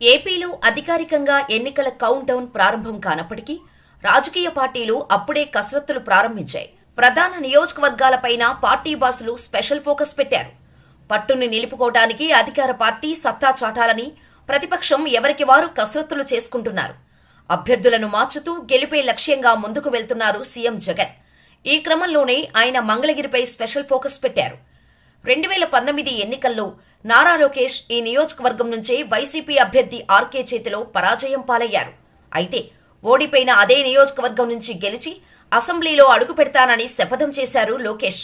ఏపీలో అధికారికంగా ఎన్నికల కౌంట్ డౌన్ ప్రారంభం కానప్పటికీ రాజకీయ పార్టీలు అప్పుడే కసరత్తులు ప్రారంభించాయి. ప్రధాన నియోజకవర్గాలపైన పార్టీ బాసులు స్పెషల్ ఫోకస్ పెట్టారు. పట్టుని నిలుపుకోవడానికి అధికార పార్టీ సత్తా చాటాలని ప్రతిపక్షం ఎవరికి వారు కసరత్తులు చేసుకుంటున్నారు. అభ్యర్థులను మార్చుతూ గెలిపే లక్ష్యంగా ముందుకు వెళ్తున్నారు సీఎం జగన్. ఈ క్రమంలోనే ఆయన మంగళగిరిపై స్పెషల్ ఫోకస్ పెట్టారు. రెండు వేల పంతొమ్మిది ఎన్నికల్లో నారా లోకేష్ ఈ నియోజకవర్గం నుంచే వైసీపీ అభ్యర్థి ఆర్కే చేతిలో పరాజయం పాలయ్యారు. అయితే ఓడిపోయిన అదే నియోజకవర్గం నుంచి గెలిచి అసెంబ్లీలో అడుగు పెడతానని శపథం చేశారు లోకేష్.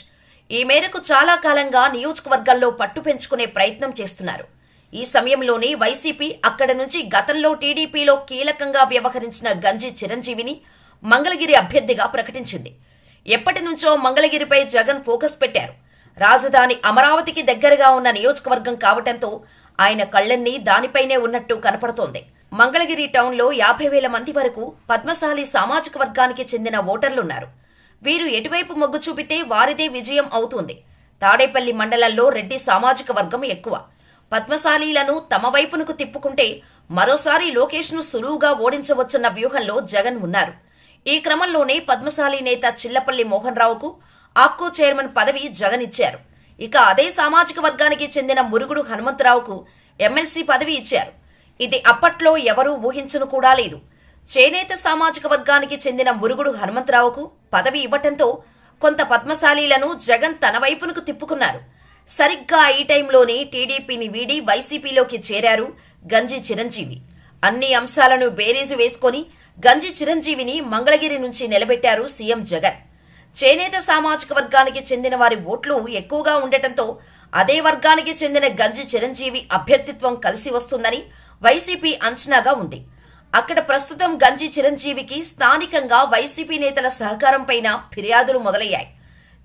ఈ మేరకు చాలా కాలంగా నియోజకవర్గాల్లో పట్టు పెంచుకునే ప్రయత్నం చేస్తున్నారు. ఈ సమయంలోనే వైసీపీ అక్కడ నుంచి గతంలో టీడీపీలో కీలకంగా వ్యవహరించిన గంజి చిరంజీవిని మంగళగిరి అభ్యర్థిగా ప్రకటించింది. ఎప్పటి నుంచో మంగళగిరిపై జగన్ ఫోకస్ పెట్టారు. రాజధాని అమరావతికి దగ్గరగా ఉన్న నియోజకవర్గం కావటంతో ఆయన కళ్ళన్నీ దానిపైనే ఉన్నట్టు కనపడుతోంది. మంగళగిరి టౌన్లో యాభై వేల మంది వరకు పద్మశాలి సామాజిక వర్గానికి చెందిన ఓటర్లున్నారు. వీరు ఎటువైపు మొగ్గు చూపితే వారిదే విజయం అవుతుంది. తాడేపల్లి మండలంలో రెడ్డి సామాజిక వర్గం ఎక్కువ. పద్మశాలీలను తమ వైపునకు తిప్పుకుంటే మరోసారి లోకేష్ను సులువుగా ఓడించవచ్చున్న వ్యూహంలో జగన్ ఉన్నారు. ఈ క్రమంలోనే పద్మశాలి నేత చిల్లపల్లి మోహన్ రావుకు ఆప్కో చైర్మన్ పదవి జగన్ ఇచ్చారు ఇక అదే సామాజిక వర్గానికి చెందిన మురుగుడు హనుమంతరావుకు ఎమ్మెల్సీ పదవి ఇచ్చారు. ఇది అప్పట్లో ఎవరూ ఊహించను కూడా లేదు. చేనేత సామాజిక వర్గానికి చెందిన మురుగుడు హనుమంతరావుకు పదవి ఇవ్వటంతో కొంత పద్మశాలీలను జగన్ తన వైపునకు తిప్పుకున్నారు. సరిగ్గా ఈ టైంలోనే టీడీపీని వీడి వైసీపీలోకి చేరారు గంజి చిరంజీవి. అన్ని అంశాలను బేరీజు వేసుకొని గంజి చిరంజీవిని మంగళగిరి నుంచి నిలబెట్టారు సీఎం జగన్. చేనేత సామాజిక వర్గానికి చెందిన వారి ఓట్లు ఎక్కువగా ఉండటంతో అదే వర్గానికి చెందిన గంజి చిరంజీవి అభ్యర్థిత్వం కలిసి వస్తుందని వైసీపీ అంచనాగా ఉంది. అక్కడ ప్రస్తుతం గంజి చిరంజీవికి స్థానికంగా వైసీపీ నేతల సహకారంపైన ఫిర్యాదులు మొదలయ్యాయి.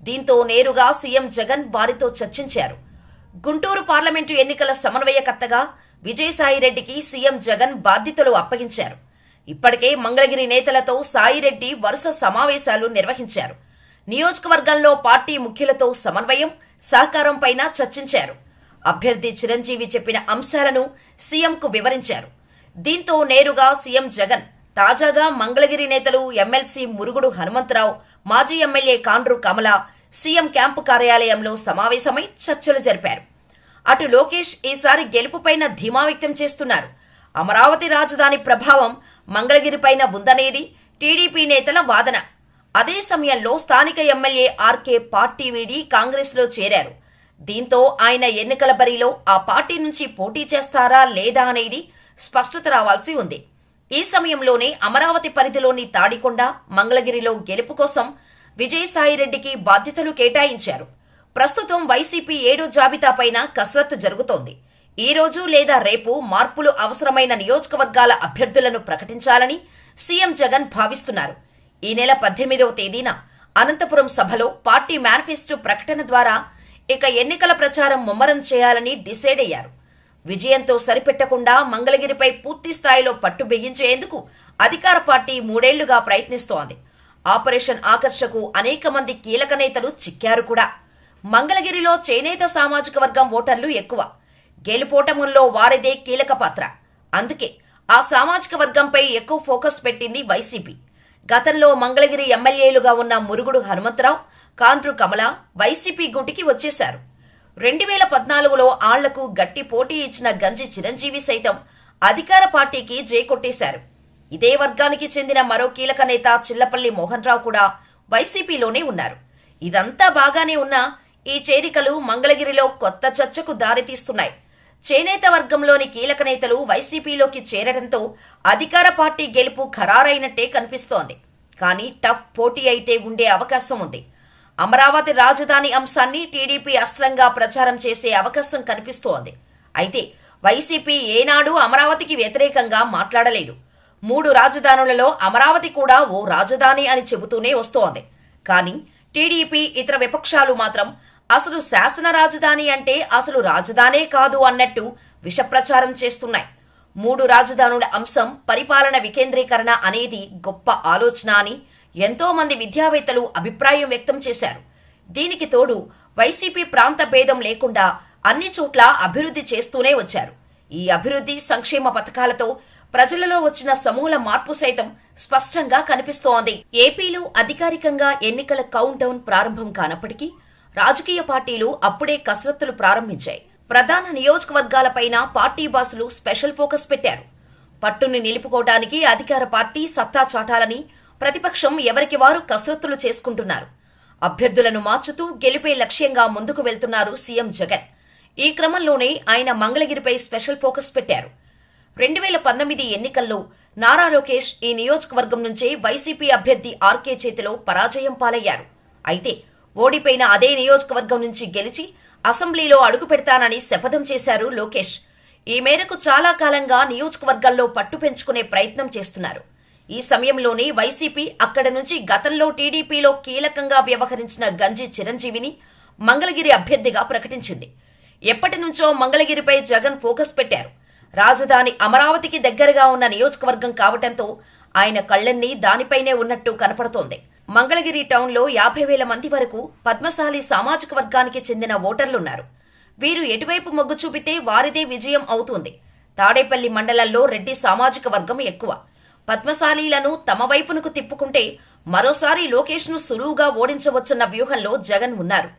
దీంతో నేరుగా సీఎం జగన్ వారితో చర్చించారు. గుంటూరు పార్లమెంటు ఎన్నికల సమన్వయకర్తగా విజయసాయిరెడ్డికి సీఎం జగన్ బాధ్యతలు అప్పగించారు. ఇప్పటికే మంగళగిరి నేతలతో సాయిరెడ్డి వరుస సమావేశాలు నిర్వహించారు. నియోజకవర్గంలో పార్టీ ముఖ్యులతో సమన్వయం సహకారంపైన చర్చించారు. అభ్యర్థి చిరంజీవి చెప్పిన అంశాలను సీఎంకు వివరించారు. దీంతో నేరుగా సీఎం జగన్ తాజాగా మంగళగిరి నేతలు ఎమ్మెల్సీ మురుగుడు హనుమంతరావు మాజీ MLA Kandru Kamala CM camp కార్యాలయంలో సమావేశమై చర్చలు జరిపారు. అటు లోకేష్ ఈసారి గెలుపుపైన ధీమా వ్యక్తం చేస్తున్నారు. అమరావతి రాజధాని ప్రభావం మంగళగిరిపైన ఉందనేది టీడీపీ నేతల వాదన. అదే సమయంలో స్థానిక ఎమ్మెల్యే ఆర్కే పార్టీ వీడి కాంగ్రెస్లో చేరారు. దీంతో ఆయన ఎన్నికల బరిలో ఆ పార్టీ నుంచి పోటీ చేస్తారా లేదా అనేది స్పష్టత రావాల్సి ఉంది. ఈ సమయంలోనే అమరావతి పరిధిలోని తాడికొండ మంగళగిరిలో గెలుపు కోసం విజయసాయిరెడ్డికి బాధ్యతలు కేటాయించారు. ప్రస్తుతం వైసీపీ ఏడో జాబితాపైన కసరత్తు జరుగుతోంది. ఈ రోజు లేదా రేపు మార్పులు అవసరమైన నియోజకవర్గాల అభ్యర్థులను ప్రకటించాలని సీఎం జగన్ భావిస్తున్నారు. ఈ నెల పద్దెనిమిదవ తేదీన అనంతపురం సభలో పార్టీ మేనిఫెస్టో ప్రకటన ద్వారా ఇక ఎన్నికల ప్రచారం ముమ్మరం చేయాలని డిసైడ్ అయ్యారు. విజయంతో సరిపెట్టకుండా మంగళగిరిపై పూర్తి స్థాయిలో పట్టు బిగించేందుకు అధికార పార్టీ మూడేళ్ళుగా ప్రయత్నిస్తోంది. ఆపరేషన్ ఆకర్షకు అనేక మంది కీలక నేతలు చిక్కారు కూడా. మంగళగిరిలో చేనేత సామాజిక వర్గం ఓటర్లు ఎక్కువ. గెలుపోటముల్లో వారిదే కీలక పాత్ర. అందుకే ఆ సామాజిక వర్గంపై ఎక్కువ ఫోకస్ పెట్టింది వైసీపీ. గతంలో మంగళగిరి ఎమ్మెల్యేలుగా ఉన్న మురుగుడు హనుమంతరావు కాంట్రు కమల వైసీపీ గుటికి వచ్చేశారు. రెండు వేల పద్నాలుగులో ఆళ్ళకు గట్టి పోటీ ఇచ్చిన గంజి చిరంజీవి సైతం అధికార పార్టీకి జైకొట్టేశారు ఇదే వర్గానికి చెందిన మరో కీలక నేత చిల్లపల్లి మోహన్ రావు కూడా వైసీపీలోనే ఉన్నారు. ఇదంతా బాగానే ఉన్నా ఈ చేరికలు మంగళగిరిలో కొత్త చర్చకు దారితీస్తున్నాయి. చేనేత వర్గంలోని కీలక నేతలు వైసీపీలోకి చేరడంతో అధికార పార్టీ గెలుపు ఖరారైనట్టే కనిపిస్తోంది. కానీ టఫ్ పోటీ అయితే ఉండే అవకాశం ఉంది. అమరావతి రాజధాని అంశాన్ని టీడీపీ అస్త్రంగా ప్రచారం చేసే అవకాశం కనిపిస్తోంది. అయితే వైసీపీ ఏనాడు అమరావతికి వ్యతిరేకంగా మాట్లాడలేదు. మూడు రాజధానులలో అమరావతి కూడా ఓ రాజధాని అని చెబుతూనే వస్తోంది. కానీ టీడీపీ ఇతర విపక్షాలు మాత్రం అసలు శాసన రాజధాని అంటే అసలు రాజధానే కాదు అన్నట్టు విషప్రచారం చేస్తున్నాయి. మూడు రాజధానుల అంశం పరిపాలన వికేంద్రీకరణ అనేది గొప్ప ఆలోచన అని ఎంతోమంది విద్యావేత్తలు అభిప్రాయం వ్యక్తం చేశారు. దీనికి తోడు వైసీపీ ప్రాంత భేదం లేకుండా అన్ని చోట్ల అభివృద్ధి చేస్తూనే వచ్చారు. ఈ అభివృద్ధి సంక్షేమ పథకాలతో ప్రజలలో వచ్చిన సమూల మార్పు సైతం స్పష్టంగా కనిపిస్తోంది. ఏపీలో అధికారికంగా ఎన్నికల కౌంట్ డౌన్ ప్రారంభం కానప్పటికీ రాజకీయ పార్టీలు అప్పుడే కసరత్తులు ప్రారంభించాయి. ప్రధాన నియోజకవర్గాలపైన పార్టీ బాసులు స్పెషల్ ఫోకస్ పెట్టారు. పట్టుని నిలుపుకోవడానికి అధికార పార్టీ సత్తా చాటాలని ప్రతిపక్షం ఎవరికి వారు కసరత్తులు చేసుకుంటున్నారు. అభ్యర్థులను మార్చుతూ గెలిపే లక్ష్యంగా ముందుకు వెళ్తున్నారు సీఎం జగన్. ఈ క్రమంలోనే ఆయన మంగళగిరిపై స్పెషల్ ఫోకస్ పెట్టారు. రెండు వేల పంతొమ్మిది ఎన్నికల్లో నారా లోకేష్ ఈ నియోజకవర్గం నుంచే వైసీపీ అభ్యర్థి ఆర్కే చేతిలో పరాజయం పాలయ్యారు. అయితే ఓడిపోయిన అదే నియోజకవర్గం నుంచి గెలిచి అసెంబ్లీలో అడుగు పెడతానని శపథం చేశారు లోకేష్. ఈ మేరకు చాలా కాలంగా నియోజకవర్గాల్లో పట్టు పెంచుకునే ప్రయత్నం చేస్తున్నారు. ఈ సమయంలోనే వైసీపీ అక్కడ నుంచి గతంలో టీడీపీలో కీలకంగా వ్యవహరించిన గంజి చిరంజీవిని మంగళగిరి అభ్యర్థిగా ప్రకటించింది. ఎప్పటి నుంచో మంగళగిరిపై జగన్ ఫోకస్ పెట్టారు. రాజధాని అమరావతికి దగ్గరగా ఉన్న నియోజకవర్గం కావటంతో ఆయన కళ్ళన్నీ దానిపైనే ఉన్నట్టు కనపడుతోంది. మంగళగిరి టౌన్లో యాభై వేల మంది వరకు పద్మశాలి సామాజిక వర్గానికి చెందిన ఓటర్లున్నారు. వీరు ఎటువైపు మొగ్గు చూపితే వారిదే విజయం అవుతుంది. తాడేపల్లి మండలంలో రెడ్డి సామాజిక వర్గం ఎక్కువ. పద్మశాలీలను తమ వైపునకు తిప్పుకుంటే మరోసారి లోకేష్ను సులువుగా ఓడించవచ్చున్న వ్యూహంలో జగన్ ఉన్నారు.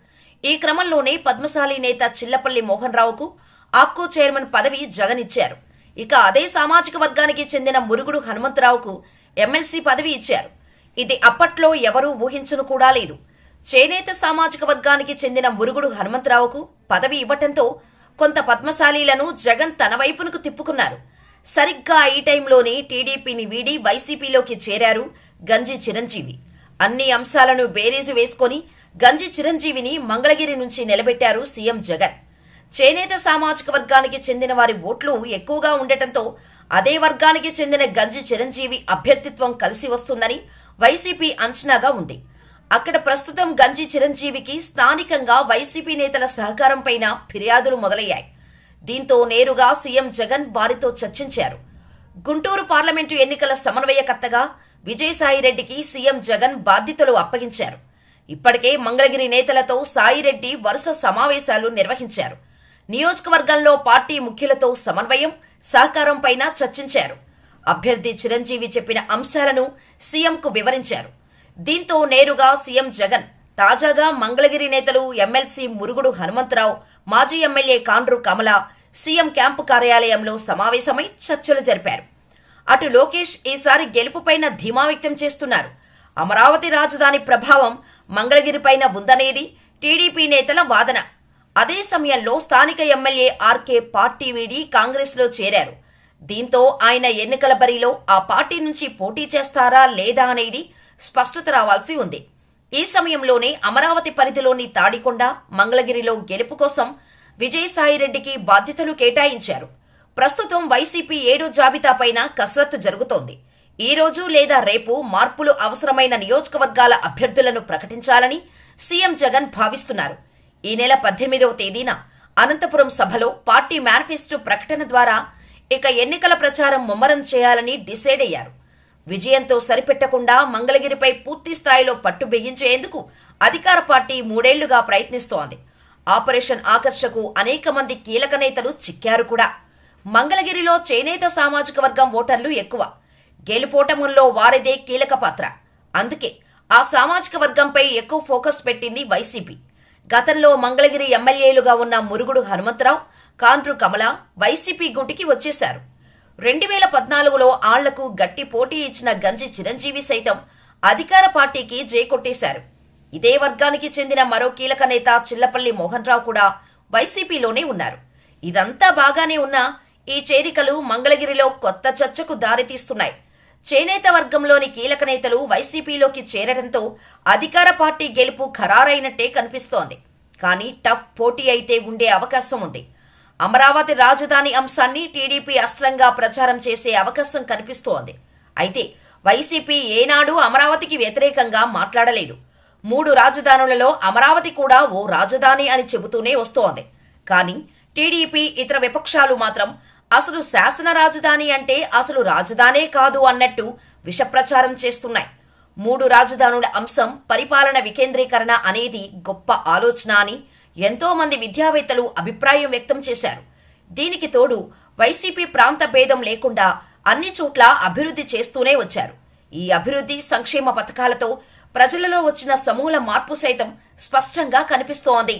ఈ క్రమంలోనే పద్మశాలి నేత చిల్లపల్లి మోహన్ రావుకు ఆక్కో చైర్మన్ పదవి జగన్ ఇచ్చారు ఇక అదే సామాజిక వర్గానికి చెందిన మురుగుడు హనుమంతరావుకు ఎమ్మెల్సీ పదవి ఇచ్చారు. ఇది అప్పట్లో ఎవరూ ఊహించను కూడా లేదు. చేనేత సామాజిక వర్గానికి చెందిన మురుగుడు హనుమంతరావుకు పదవి ఇవ్వటంతో కొంత పద్మశాలీలను జగన్ తన వైపునకు తిప్పుకున్నారు. సరిగ్గా ఈ టైంలోనే టీడీపీని వీడి వైసీపీలోకి చేరారు గంజి చిరంజీవి. అన్ని అంశాలను బేరీజు వేసుకొని గంజి చిరంజీవిని మంగళగిరి నుంచి నిలబెట్టారు సీఎం జగన్. చేనేత సామాజిక వర్గానికి చెందిన వారి ఓట్లు ఎక్కువగా ఉండటంతో అదే వర్గానికి చెందిన గంజి చిరంజీవి అభ్యర్థిత్వం కలిసి వస్తుందని వైసీపీ అంచనాగా ఉంది. అక్కడ ప్రస్తుతం గంజి చిరంజీవికి స్థానికంగా వైసీపీ నేతల సహకారంపైన ఫిర్యాదులు మొదలయ్యాయి. దీంతో నేరుగా సీఎం జగన్ వారితో చర్చించారు. గుంటూరు పార్లమెంటు ఎన్నికల సమన్వయకర్తగా విజయసాయిరెడ్డికి సీఎం జగన్ బాధ్యతలు అప్పగించారు. ఇప్పటికే మంగళగిరి నేతలతో సాయిరెడ్డి వరుస సమావేశాలు నిర్వహించారు. నియోజకవర్గంలో పార్టీ ముఖ్యులతో సమన్వయం సహకారంపైన చర్చించారు. అభ్యర్థి చిరంజీవి చెప్పిన అంశాలను సీఎంకు వివరించారు. దీంతో నేరుగా సీఎం జగన్ తాజాగా మంగళగిరి నేతలు ఎమ్మెల్సీ మురుగుడు హనుమంతరావు మాజీ MLA Kandru Kamala CM camp కార్యాలయంలో సమావేశమై చర్చలు జరిపారు. అటు లోకేష్ ఈసారి గెలుపుపైన ధీమా వ్యక్తం చేస్తున్నారు. అమరావతి రాజధాని ప్రభావం మంగళగిరిపైన ఉందనేది టీడీపీ నేతల వాదన. అదే సమయంలో స్థానిక ఎమ్మెల్యే ఆర్కే పార్టీ వీడి కాంగ్రెస్లో చేరారు. దీంతో ఆయన ఎన్నికల బరిలో ఆ పార్టీ నుంచి పోటీ చేస్తారా లేదా అనేది స్పష్టత రావాల్సి ఉంది. ఈ సమయంలోనే అమరావతి పరిధిలోని తాడికొండ మంగళగిరిలో గెలుపు కోసం విజయసాయిరెడ్డికి బాధ్యతలు కేటాయించారు. ప్రస్తుతం వైసీపీ ఏడో జాబితాపైన కసరత్తు జరుగుతోంది. ఈ రోజు లేదా రేపు మార్పులు అవసరమైన నియోజకవర్గాల అభ్యర్థులను ప్రకటించాలని సీఎం జగన్ భావిస్తున్నారు. ఈ నెల పద్దెనిమిదవ తేదీన అనంతపురం సభలో పార్టీ మేనిఫెస్టో ప్రకటన ద్వారా ఇక ఎన్నికల ప్రచారం ముమ్మరం చేయాలని డిసైడ్ అయ్యారు. విజయంతో సరిపెట్టకుండా మంగళగిరిపై పూర్తి స్థాయిలో పట్టు బిగించేందుకు అధికార పార్టీ మూడేళ్ళుగా ప్రయత్నిస్తోంది. ఆపరేషన్ ఆకర్షకు అనేక మంది కీలక నేతలు చిక్కారు కూడా. మంగళగిరిలో చేనేత సామాజిక వర్గం ఓటర్లు ఎక్కువ. గెలుపోటముల్లో వారిదే కీలక పాత్ర. అందుకే ఆ సామాజిక వర్గంపై ఎక్కువ ఫోకస్ పెట్టింది వైసీపీ. గతంలో మంగళగిరి ఎమ్మెల్యేలుగా ఉన్న మురుగుడు హనుమంతరావు కాండ్రు కమల వైసీపీ గుటికి వచ్చేశారు. రెండు వేల పద్నాలుగులో ఆళ్ళకు గట్టి పోటీ ఇచ్చిన గంజి చిరంజీవి సైతం అధికార పార్టీకి జైకొట్టేశారు ఇదే వర్గానికి చెందిన మరో కీలక నేత చిల్లపల్లి మోహన్ రావు కూడా వైసీపీలోనే ఉన్నారు. ఇదంతా బాగానే ఉన్నా ఈ చేరికలు మంగళగిరిలో కొత్త చర్చకు దారితీస్తున్నాయి. చేనేత వర్గంలోని కీలక నేతలు వైసీపీలోకి చేరడంతో అధికార పార్టీ గెలుపు ఖరారైనట్టే కనిపిస్తోంది. కానీ టఫ్ పోటీ అయితే ఉండే అవకాశం ఉంది. అమరావతి రాజధాని అంశాన్ని టీడీపీ అస్త్రంగా ప్రచారం చేసే అవకాశం కనిపిస్తోంది. అయితే వైసీపీ ఏనాడు అమరావతికి వ్యతిరేకంగా మాట్లాడలేదు. మూడు రాజధానులలో అమరావతి కూడా ఓ రాజధాని అని చెబుతూనే వస్తోంది. కానీ టీడీపీ ఇతర విపక్షాలు మాత్రం అసలు శాసన రాజధాని అంటే అసలు రాజధానే కాదు అన్నట్టు విషప్రచారం చేస్తున్నాయి. మూడు రాజధానుల అంశం పరిపాలన వికేంద్రీకరణ అనేది గొప్ప ఆలోచన అని ఎంతోమంది విద్యావేత్తలు అభిప్రాయం వ్యక్తం చేశారు. దీనికి తోడు వైసీపీ ప్రాంత భేదం లేకుండా అన్ని చోట్ల అభివృద్ధి చేస్తూనే వచ్చారు. ఈ అభివృద్ధి సంక్షేమ పథకాలతో ప్రజలలో వచ్చిన సమూల మార్పు సైతం స్పష్టంగా కనిపిస్తోంది.